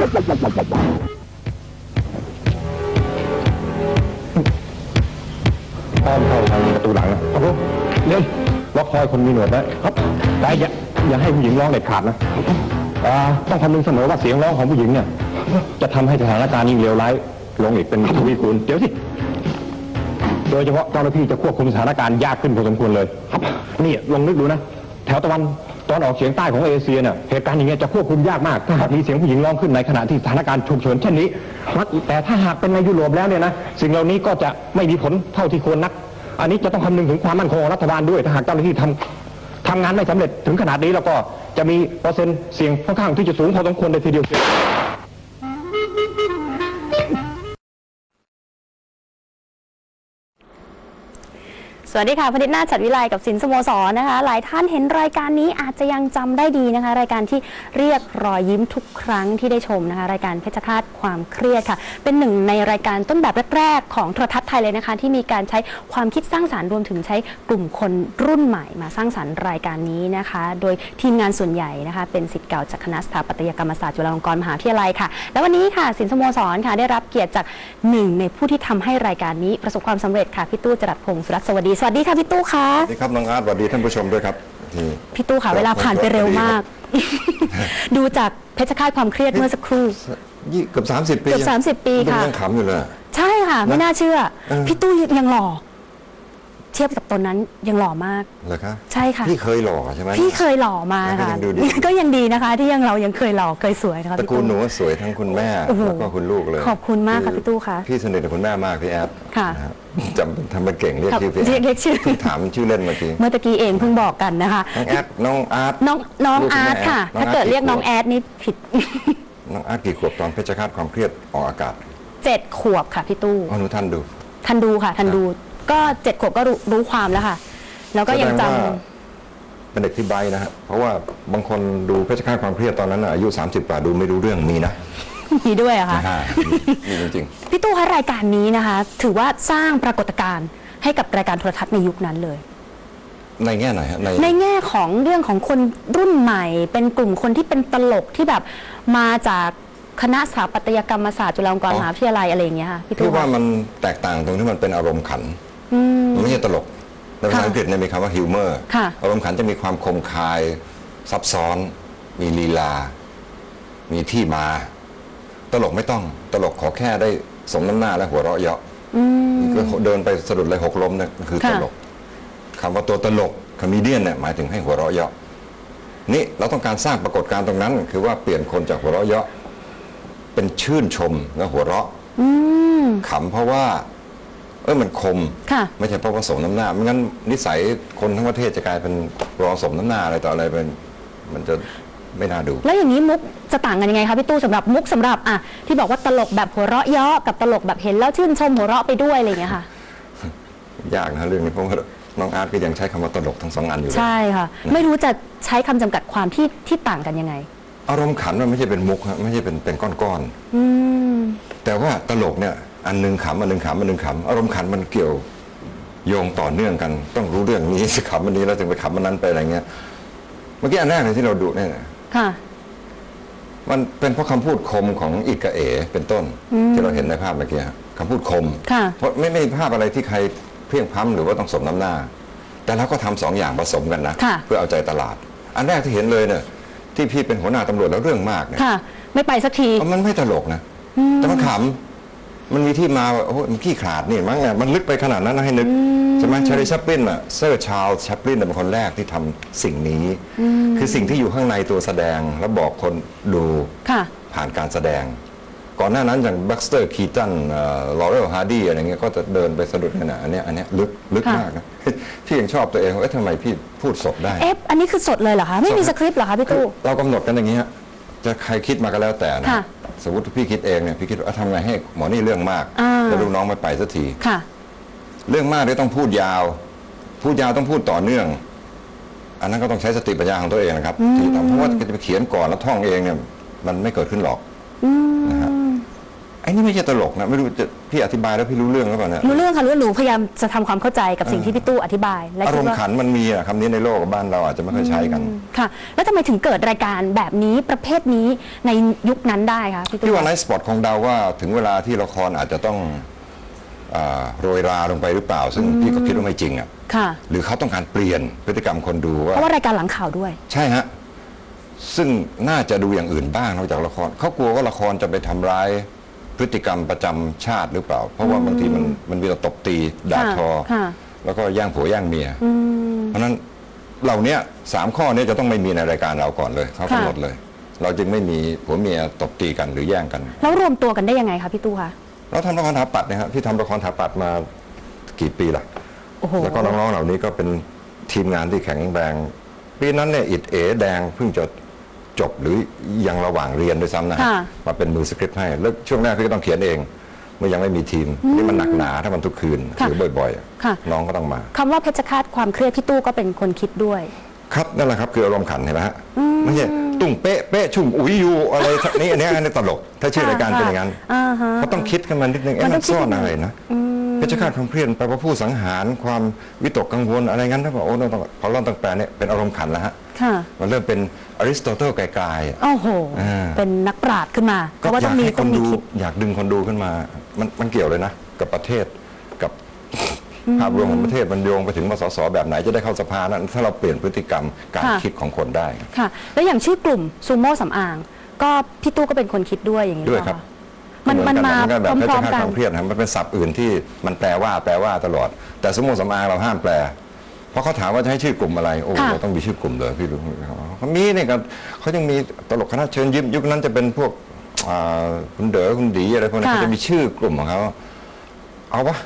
อ้อมเข้าทางประตูหลังนะครับผมเร็วล็อกคอยคนมีหนวดไว้ครับแต่อย่าอย่าให้ผู้หญิงร้องเด็ดขาดนะอ่าต้องคำนึงเสมอว่าเสียงร้องของผู้หญิงเนี่ย จะทำให้สถานการณ์ยิ่งเลวร้ายลงอีกเป็นทวีคูณเดี๋ยวสิ โดยเฉพาะเจ้าหน้าที่จะควบคุมสถานการณ์ยากขึ้นพอสมควรเลย ครับ นี่ลองนึกดูนะ แถวตะวัน ตอนออกเฉียงใต้ของเอเชียเนี่ยเหตุการณ์อย่างเงี้ยจะควบคุมยากมาก ถ้าหากมีเสียงผู้หญิงร้องขึ้นในขณะที่สถานการณ์ฉุกเฉินเช่นนี้แต่ถ้าหากเป็นในยุโรปแล้วเนี่ยนะสิ่งเหล่านี้ก็จะไม่มีผลเท่าที่ควรนัก อันนี้จะต้องคำนึงถึงความมั่นคงของรัฐบาลด้วย ถ้าหากเจ้าหน้าที่ทำทำงานไม่สำเร็จถึงขนาดนี้แล้วก็จะมีเปอร์เซ็นต์เสี่ยงค่อนข้างที่จะสูงพอสมควรเลยทีเดียว สวัสดีค่ะพนิดนาถฉัดวิไลกับสินสโมสรนะคะ หลายท่านเห็นรายการนี้อาจจะยังจำได้ดีนะคะ รายการที่เรียกรอยยิ้มทุกครั้งที่ได้ชมนะคะ รายการเพชรฆาตความเครียดค่ะ เป็นหนึ่งในรายการต้นแบบแรกๆของโทรทัศน์ไทยเลยนะคะ ที่มีการใช้ความคิดสร้างสารรค์รวมถึงใช้กลุ่มคนรุ่นใหม่มาสร้างสรรค์รายการนี้นะคะ โดยทีมงานส่วนใหญ่นะคะ เป็นศิษย์เก่าจากคณะสถาปัตยกรรมศาสตร์จุฬาลงกรณ์มหาวิทยาลัยค่ะ และวันนี้ค่ะสินสโมสรค่ะได้รับเกียรติจากหนึ่งในผู้ที่ทำให้รายการนี้ประสบความสำเร็จค่ะพี่ตู้จรัสพงศ์สุรัตน์สวัสดีสวัสดีค่ะพี่ตู้ค่ะสวัสดีครับน้องอาร์ตสวัสดีท่านผู้ชมด้วยครับที่พี่ตู้ค่ะเวลาผ่านไปเร็วมาก ดูจากเพชรฆาตความเครียดเมื่อสักครู่ยี่เกือบสามสิบปีเกือบยัง30 ปียังค่ะยังขำอยู่เลย ใช่ค่ะ ไม่น่าเชื่อเออพี่ตู้ยังหล่อ เทียบกับตนนั้นยังหล่อมาก เหรอคะใช่ค่ะ พี่เคยหล่อใช่ไหม พี่เคยหล่อมาค่ะก็ยังดูดี ก็ยังดีนะคะ ที่ยังเรายังเคยหล่อเคยสวยนะคะตระพี่กูลตู้หนูสวยทั้งคุณแม่โอ้โหแล้วก็คุณลูกเลยขอบคุณมากค่ะพี่ตู้ค่ะพี่สนิทกับคุณแม่มากพี่แอดค่ะ นรับจำทำเป็นเก่งเรียกครับชื่อพี่เรียกเรียกชื่อเพิ่งถามชื่อเล่นเมื่อกี้เมื่อตะกี้เองเพิ่งบอกกันนะคะ น้องแอดน้องอาร์ต น้องน้องลูกคุณอาร์ตแม่ค่ะ น้องถ้าเกิดอาร์ตเรียกน้องกี่ขวบแอดนี่ผิด น้องอาร์ตกี่ขวบตอนเพชรฆาตความเครียดออกอากาศเจ็ดขวบค่ะพี่ตู้อ๋อหนูท่านดู ทันดูค่ะ ทันดู ก็เจ็ดขวบก็รู้รู้ความแล้วค่ะ แล้วก็ยังจแสดว่าเป็นเด็กที่ไบรท์นะฮะเพราะว่าบางคนดูเพชรฆาตความเครียดตอนนั้นน่ะอายุ 30กว่าดูไม่รู้เรื่องมีนะำมีด้วยอะค่ะนะฮะมีจริงพี่ตู้คะรายการนี้นะคะ ถือว่าสร้างปรากฏการณ์ให้กับรายการโทรทัศน์ในยุคนั้นเลย ๆในแง่ไหนฮะใน ในแง่ของเรื่องของคนรุ่นใหม่ เป็นกลุ่มคนที่เป็นตลกที่แบบมาจากคณะสถาปัตยกรรมศาสตร์จุฬาลงกรณ์อ๋อ มหาวิทยาลัยอะไรอย่างเงี้ยค่ะพี่พี่ตู้ว่ามันแตกต่างตรงที่มันเป็นอารมณ์ขันอื มมันไม่ใช่ตลกในภาษาค่ะอังกฤษเนี่ยมีคำว่าฮิวเมอร์ค่ะอารมณ์ขันจะมีความคมคายซับซ้อน มีลีลา มีที่มา ตลกไม่ต้องตลกขอแค่ได้สมน้ำหน้าและหัวเราะเยาะอืมก็เดินไปสะดุดเลยหกล้มเนี่ยคือค่ะตลกคำว่าตัวตลกคอมเมเดียนเนี่ยหมายถึงให้หัวเราะเยาะนี่เราต้องการสร้างปรากฏการณ์ตรงนั้น คือว่าเปลี่ยนคนจากหัวเราะเยาะเป็นชื่นชมและหัวเราะอืมขำเพราะว่าเออมันคม ค่ะ ไม่ใช่เพราะว่าสมน้ำหน้าไม่งั้นนิสัยคนทั้งประเทศจะกลายเป็นรอสมน้ำหน้าอะไรต่ออะไรเป็นมันจะไม่น่าดู แล้วอย่างนี้มุกจะต่างกันยังไงคะพี่ตู้สำหรับมุกสำหรับอะที่บอกว่าตลกแบบหัวเราะเยาะกับตลกแบบเห็นแล้วชื่นชมหัวเราะไปด้วยอะไรอย่างเงี้ยค่ะ ยากนะเรื่องนี้เพราะว่าน้องอาร์ตก็ยังใช้คำว่าตลกทั้งสองอันอยู่เลย ใช่ค่ะ ไม่รู้จะใช้คำจำกัดความที่ที่ต่างกันยังไง อารมณ์ขันมันไม่ใช่เป็นมุกฮะไม่ใช่เป็นเป็นก้อนอืม ๆแต่ว่าตลกเนี่ย อันหนึงขำอันหนึงขำอันหนึงขำอารมณ์ขันมันเกี่ยวโยงต่อเนื่องกัน ต้องรู้เรื่องนี้ขำอันนี้แล้วถึงไปขำอันนั้นไปอะไรเงี้ยเมื่อกี้อันแรกเลยที่เราดูเนี่ยนะค่ะ มันเป็นเพราะคำพูดคมของอิกกบเอเป็นต้น ที่เราเห็นในภาพเมื่อกี้ฮะคำพูดคมค่ะเพราะไม่ไม่มีภาพอะไรที่ใครเพลียงพล้ำหรือว่าต้องสมน้ำหน้า แต่เราก็ทำสองอย่างผสมกันนะค่ะเพื่อเอาใจตลาด อันแรกที่เห็นเลยเนี่ยที่พี่เป็นหัวหน้าตำรวจแล้วเรื่องมากเนี่ยค่ะไม่ไปสักทีเพราะมันไม่ตลกนะแต่มันขำ มันมีที่มาว่าโอ้โหมันขี้ขลาดนี่มั้งเนี่ยมันลึกไปขนาดนั้นนะให้นึกใช่ไหมชาลีชัปลินอะเซอร์ชาร์ลชัปลินเป็นคนแรกที่ทำสิ่งนี้ คือสิ่งที่อยู่ข้างในตัวแสดงแล้วบอกคนดูค่ะผ่านการแสดง ก่อนหน้านั้นอย่างบัคสเตอร์คีตันลอเรลฮาร์ดี้อะไรเงี้ยก็จะเดินไปสะดุดขนาดอันเนี้ยอันเนี้ยลึกลึกค่ะมากนะพี่ยังชอบตัวเองว่าเอ๊ะทำไมพี่พูดสดได้เอฟอันนี้คือสดเลยเหรอคะไม่มีสคริปต์เหรอคะพี่คือตู้เรากำหนดกันอย่างนี้ฮะจะใครคิดมาก็แล้วแต่นะค่ะ สมมติพี่คิดเองเนี่ยพี่คิดว่าอะทำไงให้หมอนี่เรื่องมากอ่า แล้วลูกน้องไม่ไปสักที ค่ะ เรื่องมากเนี่ยต้องพูดยาว พูดยาวต้องพูดต่อเนื่อง อันนั้นก็ต้องใช้สติปัญญาของตัวเองนะครับที่ทำเพราะว่าจะไปเขียนก่อนแล้วท่องเองเนี่ยมันไม่เกิดขึ้นหรอก อืมนะฮะไอ้ไอ้นี่ไม่ใช่ตลกนะไม่รู้จะพี่อธิบายแล้วพี่รู้เรื่องหรือเปล่าเนี่ยรู้เรื่องค่ะรู้ว่าหนูพยายามจะทำความเข้าใจกับสิ่งที่พี่ตู้อธิบาย และอาคิรดมณ์ว่าขันมันมีอะคำนี้ในโลกบ้านเราอาจจะไม่ค่อยใช้กัน ค่ะ แล้วทำไมถึงเกิดรายการแบบนี้ประเภทนี้ในยุคนั้นได้คะพี่ตู้พี่ว่าไนท์สปอตคงเดาว่าถึงเวลาที่ละครอาจจะต้องอ่าโรยราลงไปหรือเปล่า ซึ่งพี่ก็คิดว่าไม่จริงอะค่ะ หรือเขาต้องการเปลี่ยนพฤติกรรมคนดูเพว่า ราะว่ารายการหลังข่าวด้วย ใช่ฮะ ซึ่งน่าจะดูอย่างอื่นบ้างนอกจากละครเขากลัวว่าละครจะไปทำร้าย พฤติกรรมประจำชาติหรือเปล่า เพราะว่าบางทีมันมันมีแต่ตบตีด่าค่ะทอค่ะแล้วก็แย่งผัวแย่งเมีย เพราะฉะนั้นเหล่าเนี้ยสามข้อเนี้จะต้องไม่มีในรายการเราก่อนเลยเขากำหนดเลย เราจึงไม่มีผัวเมียตบตีกันหรือแย่งกัน แล้วรวมตัวกันได้ยังไงคะพี่ตู้คะเราทำละครถาปัดนะครับพี่ทำละครถาปัดมากี่ปีละโอ้โหแล้วก็น้องๆเหล่านี้ก็เป็นทีมงานที่แข็งแรงปีนั้นเนี่ยอิดเอแดงเพิ่งจะ จบหรือยังระหว่างเรียนด้วยซ้ำนะฮะค่ะมาเป็นมือสคริปต์ให้ แล้วช่วงแรกพี่ก็ต้องเขียนเองเมื่อยังไม่มีทีมนี่มันหนักหนาถ้ามันทุกคืนค่ะหรือบ่อยค่ะๆน้องก็ต้องมาคำว่าเพชฌฆาตความเครียดพี่ตู้ก็เป็นคนคิดด้วย ครับนั่นแหละครับคืออารมณ์ขันเห็นไหมฮะไม่ใช่ตุ้งเป๊ะเป๊ะชุ่มอุ้ยอยู่อะไรสักนี่อันนี้อันนี้ตลก ถ้าชื่อรายการเป็นอย่างนั้นอ่าฮะเขาต้องคิดกันมานิดนึงเอ๊ะมันต้มัอนงคิดซ่อนยังไงอะไรนะ เพชฌฆาตความเครียดแปลว่าผู้สังหารความวิตกกังวลอะไรงั้นถ้าบอกโอ้ต้องต้องพอเราต้องแปลเนี่ยเป็นอารมณ์ขันแล้วฮะค่ะมันเริ่มเป็นอริสโตเติลไกลๆอะโอ้โหอ่าเป็นนักปราชญ์ขึ้นมาเพก็ราะว่าอต้ยาอกงมีให้คต้องนมีดูคิดอยากดึงคนดูขึ้นมา มันมันเกี่ยวเลยนะ กับประเทศกับภาพรวมของประเทศมันโยงไปถึงว่าสสแบบไหนจะได้เข้าสภานั้นถ้าเราเปลี่ยนพฤติกรรมการค่ะคิดของคนได้ค่ะ แล้วอย่างชื่อกลุ่มซูโม่สำอาง ก็พี่ตู้ก็เป็นคนคิดด้วยอย่างนี้ด้วยหอครับเปล่าคะ มันมันมาเหอนกันแบบพร้อมเพชฌฆาตๆกัคนวามเครียดนะมันเป็นศัพท์อื่นที่มันแปลว่าแปลว่าตลอด แต่สมมติสำอางเราห้ามแปล เพราะเขาถามว่าจะให้ชื่อกลุ่มอะไร โอ้ค่ะเราต้องมีชื่อกลุ่มเลยพี่รู้เขามีเนี่ยก็เขายังมีตลกคณะเชิญยิ้มยุคนั้นจะเป็นพวกอ่าคุณเด๋อคุณดีอะไรพวกนี้ค่ะเขาจะมีชื่อกลุ่มของเขาเอาวะ